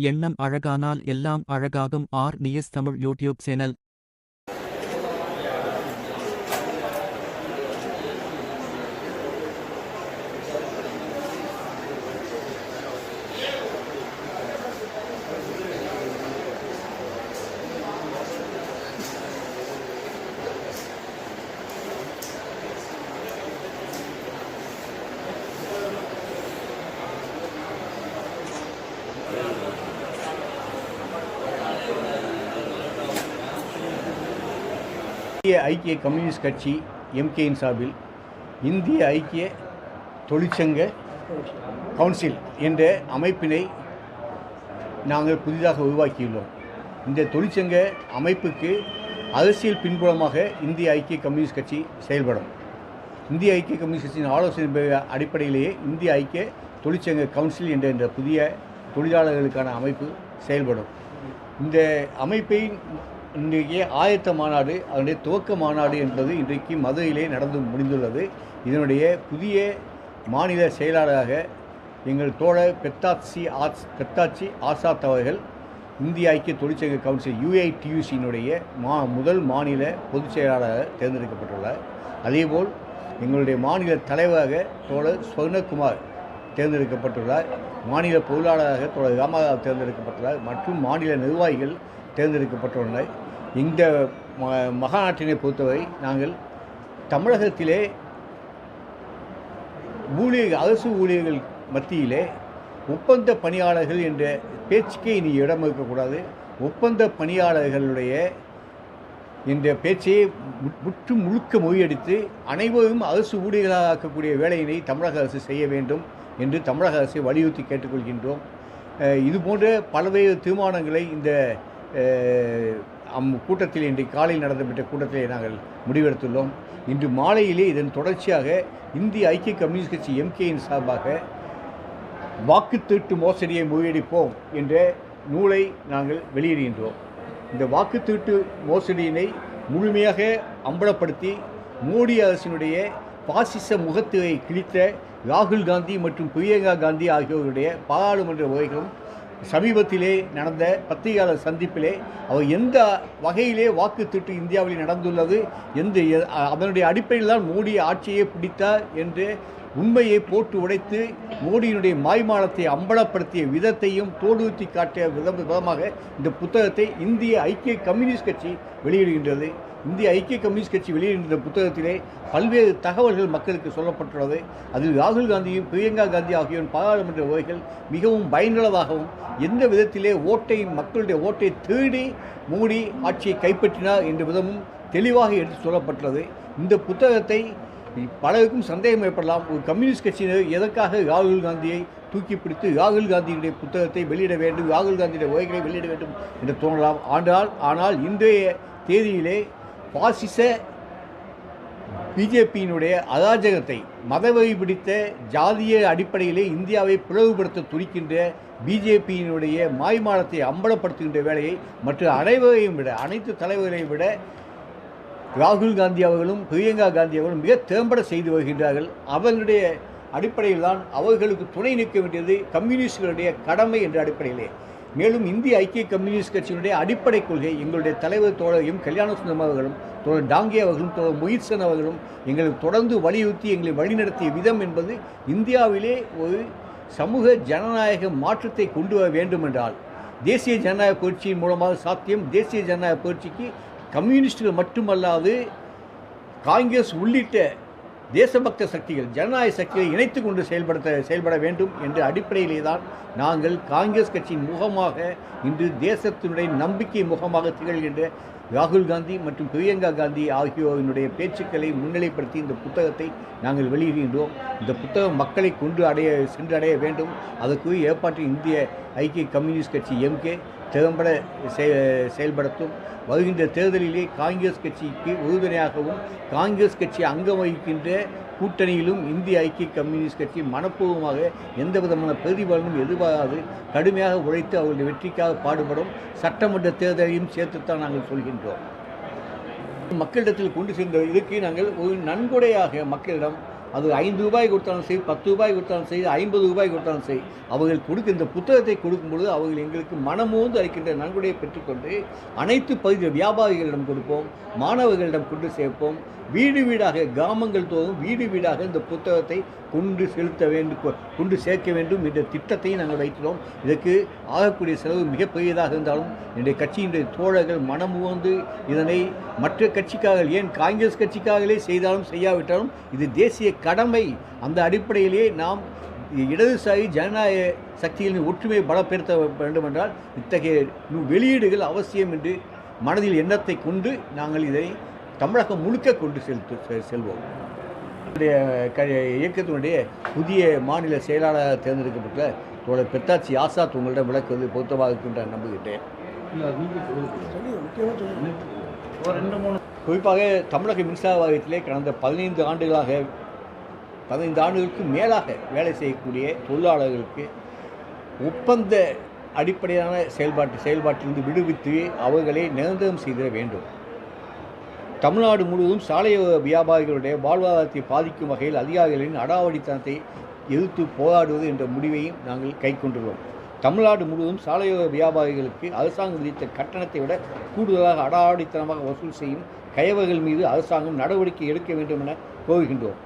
எண்ணம் அழகானால் எல்லாம் அழகாகும். R. News Tamil YouTube channel. இந்திய ஐக்கிய கம்யூனிஸ்ட் கட்சி எம்கேயின் சார்பில் இந்திய ஐக்கிய தொழிற்சங்க கவுன்சில் என்ற அமைப்பினை நாங்கள் புதிதாக உருவாக்கியுள்ளோம். இந்த தொழிற்சங்க அமைப்புக்கு அரசியல் பின்புலமாக இந்திய ஐக்கிய கம்யூனிஸ்ட் கட்சி செயல்படும். இந்திய ஐக்கிய கம்யூனிஸ்ட் கட்சியின் ஆலோசனை அடிப்படையிலேயே இந்திய ஐக்கிய தொழிற்சங்க கவுன்சில் என்ற இந்த புதிய தொழிலாளர்களுக்கான அமைப்பு செயல்படும். இந்த அமைப்பை இன்றைக்கு ஆயத்த மாநாடு அதனுடைய துவக்க மாநாடு என்பது இன்றைக்கு மதுரையிலே நடந்து முடிந்துள்ளது. இதனுடைய புதிய மாநில செயலாளராக எங்கள் தோழர் பெத்தாட்சி ஆஸ் பெத்தாட்சி ஆசாத் அவர்கள் இந்திய ஐக்கிய தொழிற்சங்க கவுன்சில் யுஐடியூசியினுடைய மா முதல் மாநில பொதுச் செயலாளராக தேர்ந்தெடுக்கப்பட்டுள்ளார். அதேபோல் எங்களுடைய மாநில தலைவராக தோழர் ஸ்வர்ணகுமார் தேர்ந்தெடுக்கப்பட்டுள்ளார். மாநில பொருளாளராக தோழர் ராமராவ் தேர்ந்தெடுக்கப்பட்டுள்ளார். மற்றும் மாநில நிர்வாகிகள் தேர்ந்தெடுக்கப்பட்டுள்ளன இந்த ம- மகாநாட்டினை பொறுத்தவரை நாங்கள் தமிழகத்திலே ஊழியர் அரசு ஊழியர்கள் மத்தியிலே ஒப்பந்த பணியாளர்கள் என்ற பேச்சுக்கே இனி இடம் இருக்கக்கூடாது. ஒப்பந்த பணியாளர்களுடைய என்ற பேச்சையை முற்று முழுக்க மொழியடித்து அனைவரும் அரசு ஊழியர்களாக ஆக்கக்கூடிய வேலையினை தமிழக அரசு செய்ய வேண்டும் என்று தமிழக அரசை வலியுறுத்தி கேட்டுக்கொள்கின்றோம். இதுபோன்ற இது போன்ற பல்வேறு தீர்மானங்களை இந்த அம் கூட்டத்தில் இன்றைக்கு காலையில் நடந்துவிட்ட கூட்டத்திலே நாங்கள் முடிவெடுத்துள்ளோம். இன்று மாலையிலே இதன் தொடர்ச்சியாக இந்திய ஐக்கிய கம்யூனிஸ்ட் கட்சி எம்கேயின் சார்பாக வாக்குத்தீட்டு மோசடியை முறியடிப்போம் என்ற நூலை நாங்கள் வெளியிடுகின்றோம். இந்த வாக்குத்தீட்டு மோசடியினை முழுமையாக அம்பலப்படுத்தி மோடி அரசினுடைய பாசிச முகத்துவை கிழித்த ராகுல் காந்தி மற்றும் பிரியங்கா காந்தி ஆகியோருடைய பாராளுமன்ற உரைகளும் சமீபத்திலே நடந்த பத்திரிகையாளர் சந்திப்பிலே அவர் எந்த வகையிலே வாக்குத்தீட்டு இந்தியாவில் நடந்துள்ளது எந்த அதனுடைய அடிப்படையில் தான் மோடி ஆட்சியை பிடித்தார் என்று உண்மையை போட்டு உடைத்து மோடியினுடைய மாய்மாலத்தை அம்பலப்படுத்திய விதத்தையும் தோடுத்தி காட்டிய விதம் விதமாக இந்த புத்தகத்தை இந்திய ஐக்கிய கம்யூனிஸ்ட் கட்சி வெளியிடுகின்றது. இந்திய ஐக்கிய கம்யூனிஸ்ட் கட்சி வெளியிடுகின்ற புத்தகத்திலே பல்வேறு தகவல்கள் மக்களுக்கு சொல்லப்பட்டுள்ளது. அதில் ராகுல் காந்தியும் பிரியங்கா காந்தி ஆகியோரின் பாராளுமன்ற உரைகள் மிகவும் பயனுள்ளதாகவும் எந்த விதத்திலே ஓட்டை மக்களுடைய ஓட்டை தேடி மூடி ஆட்சியை கைப்பற்றினார் என்ற விதமும் தெளிவாக எடுத்து சொல்லப்பட்டுள்ளது. இந்த புத்தகத்தை பலருக்கும் சந்தேகம் ஏற்படலாம். ஒரு கம்யூனிஸ்ட் கட்சியினர் எதற்காக ராகுல் காந்தியை தூக்கி பிடித்து ராகுல் காந்தியுடைய புத்தகத்தை வெளியிட வேண்டும் ராகுல் காந்தியுடைய உரைகளை வெளியிட வேண்டும் என்று தோன்றலாம் ஆனால் ஆனால் இன்றைய தேதியிலே பாசிச பிஜேபியினுடைய அராஜகத்தை மதவெறி பிடித்த ஜாதிய அடிப்படையிலே இந்தியாவை பிளவுபடுத்த துடிக்கின்ற பிஜேபியினுடைய மாய்மாலத்தை அம்பலப்படுத்துகின்ற வேலையை மற்ற அனைவரையும் விட அனைத்து தலைவர்களையும் விட ராகுல் காந்தி அவர்களும் பிரியங்கா காந்தி அவர்களும் மிக திறம்பட செய்து வருகின்றார்கள். அவர்களுடைய அடிப்படையில் தான் அவர்களுக்கு துணை நிற்க வேண்டியது கம்யூனிஸ்டுகளுடைய கடமை என்ற அடிப்படையிலே. மேலும் இந்திய ஐக்கிய கம்யூனிஸ்ட் கட்சியினுடைய அடிப்படை கொள்கை எங்களுடைய தலைவர் தோழரையும் கல்யாண சுந்தரம் அவர்களும் தோழர் டாங்கே அவர்களும் தோழர் முயித்சன் அவர்களும் எங்களுக்கு தொடர்ந்து வலியுறுத்தி எங்களை வழிநடத்திய விதம் என்பது இந்தியாவிலே ஒரு சமூக ஜனநாயக மாற்றத்தை கொண்டு வர வேண்டும் என்றால் தேசிய ஜனநாயக புரட்சியின் மூலமாக சாத்தியம் தேசிய ஜனநாயக புரட்சிக்கு கம்யூனிஸ்டுகள் மட்டுமல்லாது காங்கிரஸ் உள்ளிட்ட தேசபக்த சக்திகள் ஜனநாயக சக்திகளை இணைத்து கொண்டு செயல்படுத்த செயல்பட வேண்டும் என்ற அடிப்படையிலே தான் நாங்கள் காங்கிரஸ் கட்சியின் முகமாக இன்று தேசத்தினுடைய நம்பிக்கை முகமாக திகழ்கின்ற ராகுல் காந்தி மற்றும் பிரியங்கா காந்தி ஆகியோரினுடைய பேச்சுக்களை முன்னிலைப்படுத்தி இந்த புத்தகத்தை நாங்கள் வெளியிடுகின்றோம். இந்த புத்தகம் மக்களை கொண்டு அடைய சென்றடைய வேண்டும். அதற்கு ஏற்பாட்டில் இந்திய ஐக்கிய கம்யூனிஸ்ட் கட்சி எம்கே திறம்பட செய- செயல்படுத்தும் வருகின்ற தேர்தலிலே காங்கிரஸ் கட்சிக்கு உறுதுணையாகவும் காங்கிரஸ் கட்சி அங்கம் வகிக்கின்ற கூட்டணியிலும் இந்திய ஐக்கிய கம்யூனிஸ்ட் கட்சி மனப்பூர்வமாக எந்த விதமான பிரதிபலனும் எதிர்பாராது. கடுமையாக உழைத்து அவருடைய வெற்றிக்காக பாடுபடும் சட்டமன்ற தேர்தலையும் சேர்த்துத்தான் நாங்கள் சொல்கின்றோம். மக்களிடத்தில் கொண்டு சென்ற இதுக்கு நாங்கள் ஒரு நன்கொடையாக மக்களிடம் அது ஐந்து ரூபாய் கொடுத்தாலும் சரி பத்து ரூபாய் கொடுத்தாலும் சரி ஐம்பது ரூபாய் கொடுத்தாலும் சரி அவர்கள் கொடுக்க இந்த புத்தகத்தை கொடுக்கும்பொழுது அவர்கள் எங்களுக்கு மனமோந்து அளிக்கின்ற நன்கொடையை பெற்றுக்கொண்டு அனைத்து பகுதி வியாபாரிகளிடம் கொடுப்போம் மாணவர்களிடம் கொண்டு சேர்ப்போம். வீடு வீடாக கிராமங்கள் தோறும் வீடு வீடாக இந்த புத்தகத்தை கொண்டு செலுத்த வேண்டும் கொண்டு சேர்க்க வேண்டும் என்ற திட்டத்தையும் நாங்கள் வைக்கிறோம் இதற்கு ஆகக்கூடிய செலவு மிகப்பெரியதாக இருந்தாலும் என்னுடைய கட்சியினுடைய தோழர்கள் மனமுவந்து இதனை மற்ற கட்சிக்காக ஏன் காங்கிரஸ் கட்சிக்காகவே செய்தாலும் செய்யாவிட்டாலும் இது தேசிய கடமை அந்த அடிப்படையிலே நாம் இடதுசாரி ஜனநாயக சக்திகளின் ஒற்றுமையை பலப்படுத்த வேண்டும் என்றால் இத்தகைய நு- வெளியீடுகள் அவசியம் என்று மனதில் எண்ணத்தை கொண்டு நாங்கள் இதை தமிழகம் முழுக்க கொண்டு செலுத்து செ- செல்வோம். என்னுடைய க இயக்கத்தினுடைய புதிய மாநில செயலாளராக தேர்ந்தெடுக்கப்பட்ட தோழர் பெத்தாச்சி ஆசாத் உங்களிடம் விளக்குவது பொருத்தமாக இருக்கின்ற நம்புகின்றேன். ஒரு ரெண்டு மூணு. குறிப்பாக தமிழக மின்சார வாரியத்திலே கடந்த பதினைந்து ஆண்டுகளாக பதினைந்து ஆண்டுகளுக்கு மேலாக வேலை செய்யக்கூடிய தொழிலாளர்களுக்கு ஒப்பந்த அடிப்படையான செயல்பாட்டு செயல்பாட்டிலிருந்து விடுவித்து அவர்களை நிரந்தரம் செய்திட வேண்டும். தமிழ்நாடு முழுவதும் சாலை வியாபாரிகளுடைய வாழ்வாதாரத்தை பாதிக்கும் வகையில் அதிகாரிகளின் அடாவடித்தனத்தை எதிர்த்து போராடுவது என்ற முடிவையும் நாங்கள் கைக்கொண்டுள்ளோம். தமிழ்நாடு முழுவதும் சாலையோர வியாபாரிகளுக்கு அரசாங்கம் விதித்த கட்டணத்தை விட கூடுதலாக அடாவடித்தனமாக வசூல் செய்யும் கயவர்கள் மீது அரசாங்கம் நடவடிக்கை எடுக்க வேண்டும் என கோருகின்றோம்.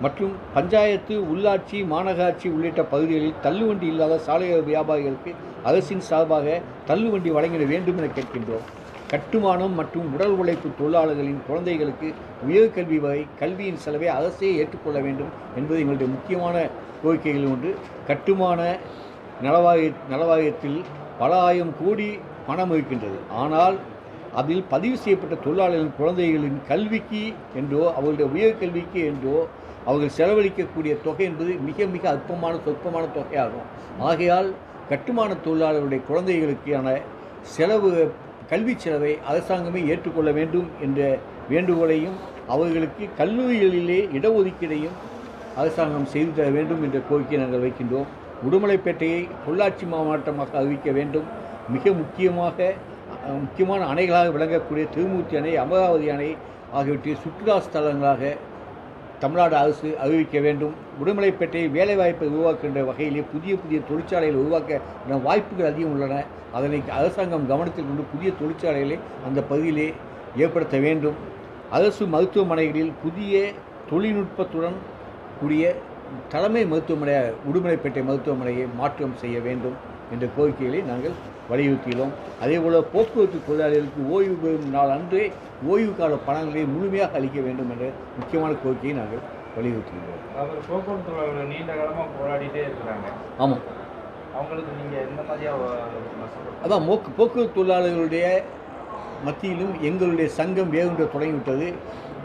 மற்றும் பஞ்சாயத்து உள்ளாட்சி மாநகராட்சி உள்ளிட்ட பகுதிகளில் தள்ளுவண்டி இல்லாத சாலை வியாபாரிகளுக்கு அரசின் சார்பாக தள்ளுவண்டி வழங்கிட வேண்டும் என கேட்கின்றோம். கட்டுமானம் மற்றும் உடல் உழைப்பு தொழிலாளர்களின் குழந்தைகளுக்கு உயர்கல்வி வகை கல்வியின் செலவை அரசே ஏற்றுக்கொள்ள வேண்டும் என்பது எங்களுடைய முக்கியமான கோரிக்கைகள் ஒன்று. கட்டுமான நலவாரிய நலவாரியத்தில் பல ஆயிரம் கோடி பணம் இருக்கின்றது. ஆனால் அதில் பதிவு செய்யப்பட்ட தொழிலாளர்களின் குழந்தைகளின் கல்விக்கு என்றோ அவர்களுடைய உயர்கல்விக்கு என்றோ அவர்கள் செலவழிக்கக்கூடிய தொகை என்பது மிக மிக அற்பமான சொற்பமான தொகையாகும். ஆகையால் கட்டுமான தொழிலாளர்களுடைய குழந்தைகளுக்கான செலவு கல்வி செலவை அரசாங்கமே ஏற்றுக்கொள்ள வேண்டும் என்ற வேண்டுகோளையும் அவர்களுக்கு கல்லூரிகளிலே இடஒதுக்கீடையும் அரசாங்கம் செய்து தர வேண்டும் என்ற கோரிக்கையை நாங்கள் வைக்கின்றோம். உடுமலைப்பேட்டையை பொள்ளாச்சி மாவட்டமாக அறிவிக்க வேண்டும். மிக முக்கியமாக முக்கியமான அணைகளாக விளங்கக்கூடிய திருமூர்த்தி அணை அமராவதி அணை ஆகியவற்றை சுற்றுலா ஸ்தலங்களாக தமிழ்நாடு அரசு அறிவிக்க வேண்டும். உடுமலைப்பேட்டையில் வேலைவாய்ப்பை உருவாக்குகின்ற வகையிலே புதிய புதிய தொழிற்சாலைகளை உருவாக்க வாய்ப்புகள் அதிகம் உள்ளன. அதனை அரசாங்கம் கவனத்தில் கொண்டு புதிய தொழிற்சாலைகளை அந்த பகுதியிலே ஏற்படுத்த வேண்டும். அரசு மருத்துவமனைகளில் புதிய தொழில்நுட்பத்துடன் கூடிய தலைமை மருத்துவமனை உடுமலைப்பேட்டை மருத்துவமனையை மாற்றம் செய்ய வேண்டும் என்ற கோரிக்கைகளை நாங்கள் வலியுறுத்தியுள்ளோம். அதேபோல் போக்குவரத்து தொழிலாளர்களுக்கு ஓய்வு பெறும் நாள் அன்றே ஓய்வு கால பணங்களை முழுமையாக அளிக்க வேண்டும் என்ற முக்கியமான கோரிக்கையை நாங்கள் வலியுறுத்துகிறோம் அவர் போக்குவரத்து தொழிலாளர்கள் நீண்ட காலமாக போராடிட்டே இருக்கிறாங்க. ஆமாம் அவங்களுக்கு நீங்கள் எந்த மாதிரியாக அதான் மோக்கு போக்குவரத்து தொழிலாளர்களுடைய மத்தியிலும் எங்களுடைய சங்கம் வேகுன்ற தொடங்கிவிட்டது.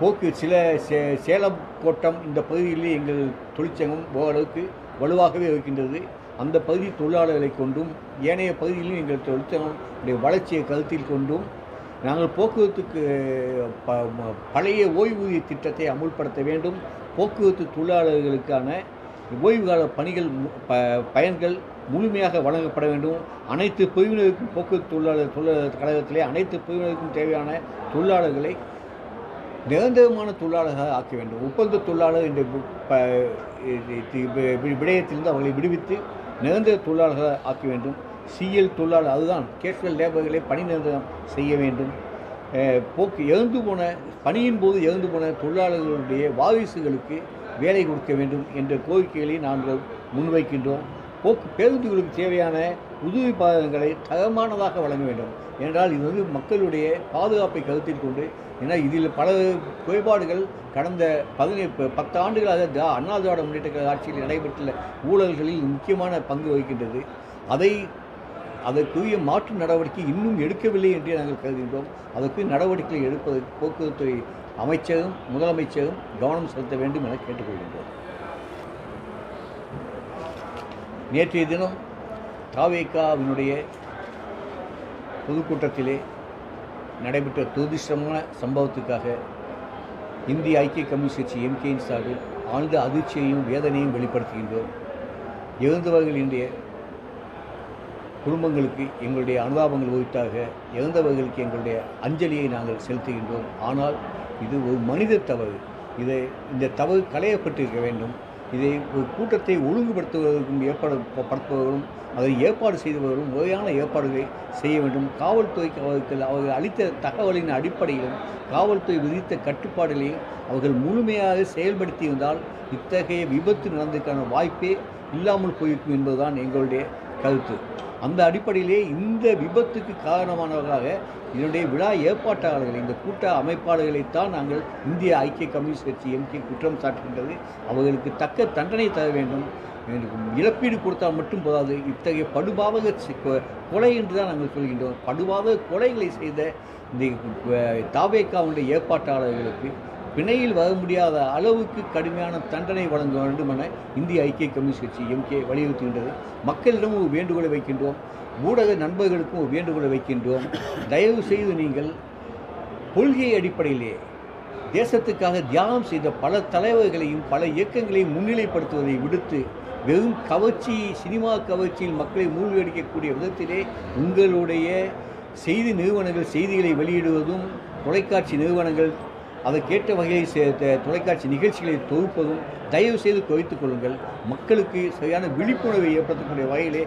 போக்கு சில சே சேலம் கோட்டம் இந்த பகுதியிலே எங்கள் தொழிற்சங்கம் ஓரளவுக்கு வலுவாகவே இருக்கின்றது. அந்த பகுதி தொழிலாளர்களை கொண்டும் ஏனைய பகுதியிலும் எங்கள் தொழிற்சங்கமுடைய வளர்ச்சியை கருத்தில் கொண்டும் நாங்கள் போக்குவரத்துக்கு ப பழைய ஓய்வூதிய திட்டத்தை அமுல்படுத்த வேண்டும். போக்குவரத்து தொழிலாளர்களுக்கான ஓய்வு கால பணிகள் ப பயன்கள் முழுமையாக வழங்கப்பட வேண்டும். அனைத்து பிரிவினருக்கும் போக்குவரத்து தொழிலாளர் தொழிலாளர் கழகத்திலே அனைத்து பிரிவினருக்கும் தேவையான தொழிலாளர்களை நிரந்தரமான தொழிலாளர்களாக ஆக்க வேண்டும். ஒப்பந்த தொழிலாளர் என்ற ப- வி- விடயத்திலிருந்து அவர்களை விடுவித்து நிரந்தர தொழிலாளர்களாக ஆக்க வேண்டும். சிஎல் தொழிலாளர் அதுதான். கேஷுவல் லேபர்களை பணி நிரந்தரம் செய்ய வேண்டும். போக்கு இறந்து போன பணியின் போது இறந்து போன தொழிலாளர்களுடைய வாரிசுகளுக்கு வேலை கொடுக்க வேண்டும் என்ற கோரிக்கைகளை நாங்கள் முன்வைக்கின்றோம். போக்கு பேருந்துகளுக்கு தேவையான உதவி பாதகங்களை தரமானதாக வழங்க வேண்டும். என்றால் இது வந்து மக்களுடைய பாதுகாப்பை கருத்தில் கொண்டு ஏன்னா இதில் பல குறைபாடுகள் கடந்த பதினேழு பத்து ஆண்டுகளாக திரா அண்ணா திராவிட முன்னேற்ற ஆட்சியில் நடைபெற்றுள்ள ஊழல்களில் முக்கியமான பங்கு வகிக்கின்றது. அதை அதற்குரிய மாற்று நடவடிக்கை இன்னும் எடுக்கவில்லை என்றே நாங்கள் கருதுகின்றோம். அதற்கு நடவடிக்கை எடுப்பதற்கு போக்குவரத்துறை அமைச்சரும் முதலமைச்சரும் கவனம் செலுத்த வேண்டும் என கேட்டுக்கொள்கின்றோம். நேற்றைய தினம் தாவேக்காவினுடைய பொதுக்கூட்டத்திலே நடைபெற்ற துரதிருஷ்டமான சம்பவத்துக்காக இந்திய ஐக்கிய கம்யூனிஸ்ட் கட்சி எம்கேயின் சார்பில் ஆழ்ந்த அதிர்ச்சியையும் வேதனையும் வெளிப்படுத்துகின்றோம். இறந்தவர்களினுடைய குடும்பங்களுக்கு எங்களுடைய அனுதாபங்கள் உரித்தாக இறந்தவர்களுக்கு எங்களுடைய அஞ்சலியை நாங்கள் செலுத்துகின்றோம். ஆனால் இது ஒரு மனித தவறு. இதை இந்த தவறு களையப்பட்டிருக்க வேண்டும். இதை கூட்டத்தை ஒழுங்குபடுத்துவதற்கும் ஏற்பாடு படுத்துபவர்களும் அதை ஏற்பாடு செய்தவர்களும் முறையான ஏற்பாடுகளை செய்ய வேண்டும். காவல்துறைக்கு அவர்கள் அவர்கள் அளித்த தகவலின் அடிப்படையிலும் காவல்துறை விதித்த கட்டுப்பாடுகளையும் அவர்கள் முழுமையாக செயல்படுத்தியிருந்தால் இத்தகைய விபத்து நடந்ததுக்கான வாய்ப்பே இல்லாமல் போயிருக்கும் என்பதுதான் எங்களுடைய கருத்து. அந்த அடிப்படையிலே இந்த விபத்துக்கு காரணமானவர்களாக இதனுடைய விழா ஏற்பாட்டாளர்கள் இந்த கூட்ட அமைப்பாளர்களைத்தான் நாங்கள் இந்திய ஐக்கிய கம்யூனிஸ்ட் கட்சி எம்கே குற்றம் சாட்டுகின்றது. அவர்களுக்கு தக்க தண்டனை தர வேண்டும். இழப்பீடு கொடுத்தால் மட்டும் போதாது. இத்தகைய படுபாவக கொ- கொலை என்று தான் நாங்கள் சொல்கின்றோம். படுபாவக கொலைகளை செய்த இந்த தாவேக்காவுடைய ஏற்பாட்டாளர்களுக்கு பிணையில் வர முடியாத அளவுக்கு கடுமையான தண்டனை வழங்க வேண்டும் என இந்திய ஐக்கிய கம்யூனிஸ்ட் கட்சி எம்கே வலியுறுத்துகின்றது. மக்களிடம் ஒரு வேண்டுகோளை வைக்கின்றோம். ஊடக நண்பர்களுக்கும் ஒரு வேண்டுகோளை வைக்கின்றோம். தயவு செய்து நீங்கள் கொள்கை அடிப்படையிலே தேசத்துக்காக தியாகம் செய்த பல தலைவர்களையும் பல இயக்கங்களையும் முன்னிலைப்படுத்துவதை விடுத்து வெறும் கவர்ச்சி சினிமா கவர்ச்சியில் மக்களை மூழ்கடிக்கக்கூடிய விதத்திலே உங்களுடைய செய்தி நிறுவனங்கள் செய்திகளை வெளியிடுவதும் தொலைக்காட்சி நிறுவனங்கள் அதற்கேற்ற வகையில் செ- தொலைக்காட்சி நிகழ்ச்சிகளை தொகுப்பதும் தயவு செய்து குறைத்துக் கொள்ளுங்கள். மக்களுக்கு சரியான விழிப்புணர்வை ஏற்படுத்தக்கூடிய வகையிலே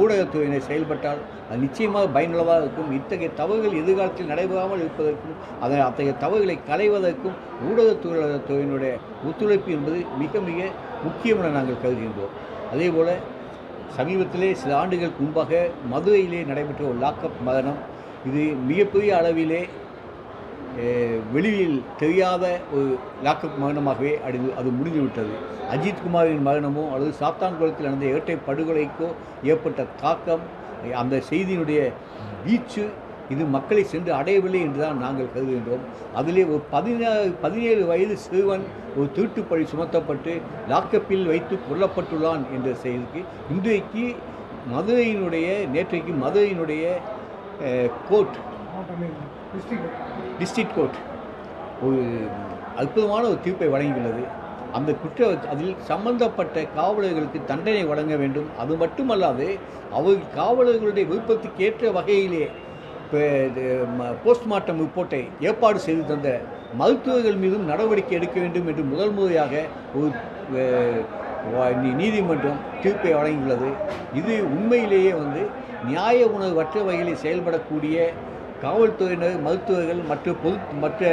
ஊடகத்துறையினர் செயல்பட்டால் அது நிச்சயமாக பயனுள்ளதாக இருக்கும். இத்தகைய தவறுகள் எதிர்காலத்தில் நடைபெறாமல் இருப்பதற்கும் அதை அத்தகைய தவறுகளை களைவதற்கும் ஊடகத்துறையினுடைய ஒத்துழைப்பு என்பது மிக மிக முக்கியம் என நாங்கள் கருதுகின்றோம். அதே போல் சமீபத்திலே சில ஆண்டுகளுக்கு முன்பாக மதுரையிலே நடைபெற்ற ஒரு லாக்அப் மரணம் இது மிகப்பெரிய அளவிலே வெளியில் தெரியாத ஒரு லாக்அப் மரணமாகவே அது அது முடிந்துவிட்டது. அஜித் குமாரின் மரணமோ அல்லது சாத்தான்குளத்தில் நடந்த இரட்டை படுகொலைக்கோ ஏற்பட்ட தாக்கம் அந்த செய்தியினுடைய வீச்சு இது மக்களை சென்று அடையவில்லை என்று தான் நாங்கள் கருதுகின்றோம். அதிலே ஒரு பதினாறு பதினேழு வயது சிறுவன் ஒரு திருட்டுப்பழி சுமத்தப்பட்டு லாக்கப்பில் வைத்து கொல்லப்பட்டுள்ளான் என்ற செய்திக்கு இன்றைக்கு மதுரையினுடைய நேற்றைக்கு மதுரையினுடைய கோர்ட் டிஸ்ட்ரிக்ட் கோர்ட் ஒரு அற்புதமான ஒரு தீர்ப்பை வழங்கியுள்ளது. அந்த குற்ற அதில் சம்பந்தப்பட்ட காவலர்களுக்கு தண்டனை வழங்க வேண்டும். அது மட்டுமல்லாது அவர் காவலர்களுடைய விருப்பத்துக்கு ஏற்ற வகையிலே போஸ்ட்மார்ட்டம் ரிப்போர்ட்டை ஏற்பாடு செய்து தந்த மருத்துவர்கள் மீதும் நடவடிக்கை எடுக்க வேண்டும் என்று முதல் முறையாக ஒரு நீதிமன்றம் தீர்ப்பை வழங்கியுள்ளது. இது உண்மையிலேயே வந்து நியாய உணர்வற்ற வகையில் செயல்படக்கூடிய காவல்துறையினர் மருத்துவர்கள் மற்ற பொது மற்ற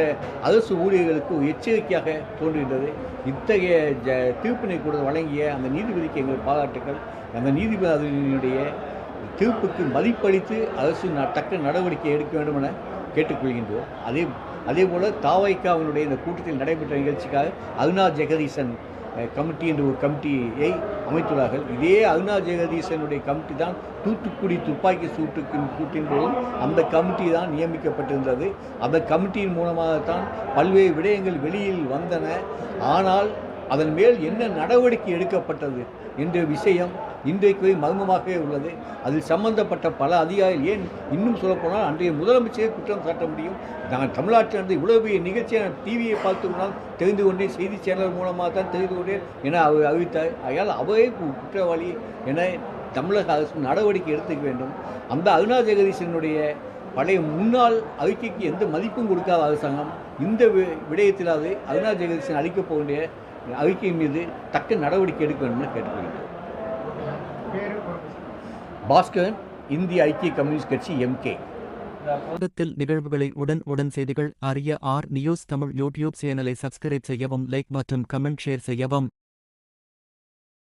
அரசு ஊழியர்களுக்கு எச்சரிக்கையாக தோன்றுகின்றது. இத்தகைய ஜ தீர்ப்பினை கூட வழங்கிய அந்த நீதிபதிக்கு எங்கள் பாராட்டுக்கள். அந்த நீதிபதியினுடைய தீர்ப்புக்கு மதிப்பளித்து அரசு தக்க நடவடிக்கை எடுக்க வேண்டும் என கேட்டுக்கொள்கின்றோம். அதே அதே போல் தாவைக்காவினுடைய இந்த கூட்டத்தில் நடைபெற்ற நிகழ்ச்சிக்காக அருணா ஜெகதீசன் கமிட்டி என்ற ஒரு கமிட்டியை அமைத்துள்ளார்கள். இதே அருணா ஜெகதீசனுடைய கமிட்டி தான் தூத்துக்குடி துப்பாக்கி சூட்டுக்கு கூட்டின் போதும் அந்த கமிட்டி தான் நியமிக்கப்பட்டிருந்தது. அந்த கமிட்டியின் மூலமாகத்தான் பல்வேறு விடயங்கள் வெளியில் வந்தன. ஆனால் அதன் மேல் என்ன நடவடிக்கை எடுக்கப்பட்டது என்ற விஷயம் இன்றைக்கு வரை மர்மமாகவே உள்ளது. அதில் சம்பந்தப்பட்ட பல அதிகாரிகள் ஏன் இன்னும் சொல்லப்போனால் அன்றைய முதலமைச்சரே குற்றம் சாட்ட முடியும். நான் தமிழ்நாட்டில் இருந்து இவ்வளவு பெரிய நிகழ்ச்சியை நான் டிவியை பார்த்து கொண்டால் தெரிந்து கொண்டேன் செய்தி சேனல் மூலமாக தான் தெரிந்து கொண்டேன் என அவர் அறிவித்தார். ஆகையால் அவரே கு- குற்றவாளி என தமிழக அரசு நடவடிக்கை எடுத்துக்க வேண்டும். அந்த அருணா ஜெகதீசனுடைய பழைய முன்னாள் அறிக்கைக்கு எந்த மதிப்பும் கொடுக்காத அரசாங்கம் இந்த வி- விடயத்திலாவது அருணா ஜெகதீசன் அளிக்கப் போகின்ற அறிக்கை மீது தக்க நடவடிக்கை எடுக்க வேண்டும் என கேட்டுக்கொள்கிறேன். பாஸ்கரன் இந்திய ஐக்கிய கம்யூனிஸ்ட் கட்சி எம்கே இந்த உலகத்தில் நிகழ்வுகளை உடன் உடன் செய்திகள் அறிய ஆர் நியூஸ் தமிழ் யூடியூப் சேனலை சப்ஸ்கிரைப் செய்யவும் லைக் மற்றும் கமெண்ட் ஷேர் செய்யவும்.